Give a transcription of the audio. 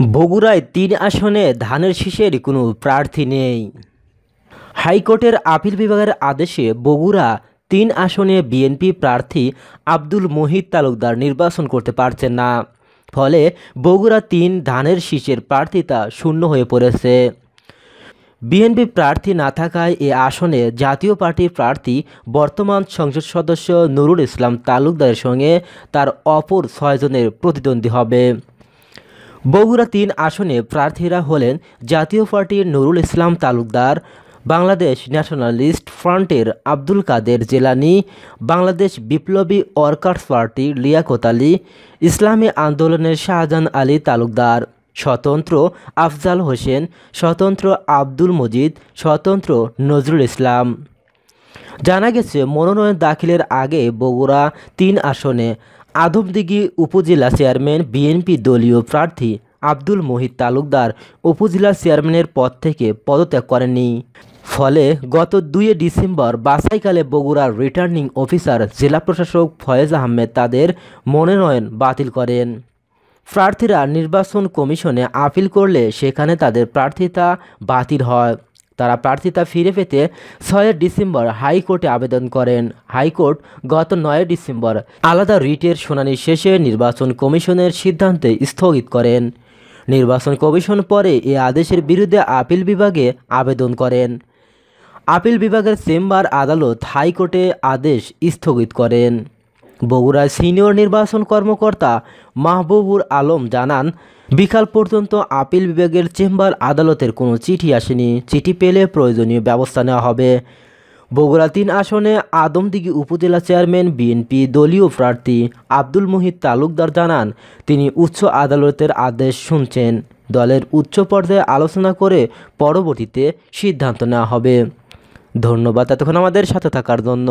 বগুড়ায় তিন আসনে ধানের শীষের কোনো প্রার্থী নেই। হাইকোর্টের আপিল বিভাগের আদেশে বগুড়া তিন আসনে বিএনপি প্রার্থী আব্দুল মহিদ তালুকদার নির্বাচন করতে পারছেন না। ফলে বগুড়া তিন ধানের শীষের প্রার্থিতা শূন্য হয়ে পড়েছে। বিএনপি প্রার্থী না থাকায় এ আসনে জাতীয় পার্টির প্রার্থী বর্তমান সংসদ সদস্য নুরুল ইসলাম তালুকদারের সঙ্গে তার অপর ছয়জনের প্রতিদ্বন্দ্বী হবে। বগুড়া তিন আসনে প্রার্থীরা হলেন জাতীয় পার্টির নুরুল ইসলাম তালুকদার, বাংলাদেশ ন্যাশনালিস্ট ফ্রন্টের আব্দুল কাদের জেলানি, বাংলাদেশ বিপ্লবী ওয়ার্কার্স পার্টির লিয়াকত আলী, ইসলামী আন্দোলনের শাহজাহান আলী তালুকদার, স্বতন্ত্র আফজাল হোসেন, স্বতন্ত্র আব্দুল মজিদ, স্বতন্ত্র নজরুল ইসলাম। জানা গেছে, মনোনয়ন দাখিলের আগে বগুড়া তিন আসনে আদমদিঘি উপজেলা চেয়ারম্যান বিএনপি দলীয় প্রার্থী আব্দুল মহিদ তালুকদার উপজেলা চেয়ারম্যানের পদ থেকে পদত্যাগ করেননি। ফলে গত দুইয়ে ডিসেম্বর বাছাইকালে বগুড়ার রিটার্নিং অফিসার জেলা প্রশাসক ফয়েজ আহমেদ তাদের মনোনয়ন বাতিল করেন। প্রার্থীরা নির্বাচন কমিশনে আপিল করলে সেখানে তাদের প্রার্থিতা বাতিল হয়। তারা প্রার্থিতা ফিরে পেতে ছয় ডিসেম্বর হাইকোর্টে আবেদন করেন। হাইকোর্ট গত নয় ডিসেম্বর আলাদা রিটের শুনানি শেষে নির্বাচন কমিশনের সিদ্ধান্তে স্থগিত করেন। নির্বাচন কমিশন পরে এ আদেশের বিরুদ্ধে আপিল বিভাগে আবেদন করেন। আপিল বিভাগের চেম্বার আদালত হাইকোর্টে আদেশ স্থগিত করেন। বগুড়ার সিনিয়র নির্বাচন কর্মকর্তা মাহবুবুর আলম জানান বিকাল পর্যন্ত আপিল বিভাগের চেম্বার আদালতের কোনো চিঠি আসেনি। চিঠি পেলে প্রয়োজনীয় ব্যবস্থা নেওয়া হবে। বগুড়া তিন আসনে আদমদিঘি উপজেলা চেয়ারম্যান, বিএনপি দলীয় প্রার্থী আব্দুল মুহিত তালুকদার জানান, তিনি উচ্চ আদালতের আদেশ শুনছেন। দলের উচ্চ পর্যায়ে আলোচনা করে পরবর্তীতে সিদ্ধান্ত নেওয়া হবে। ধন্যবাদ এতক্ষণ আমাদের সাথে থাকার জন্য।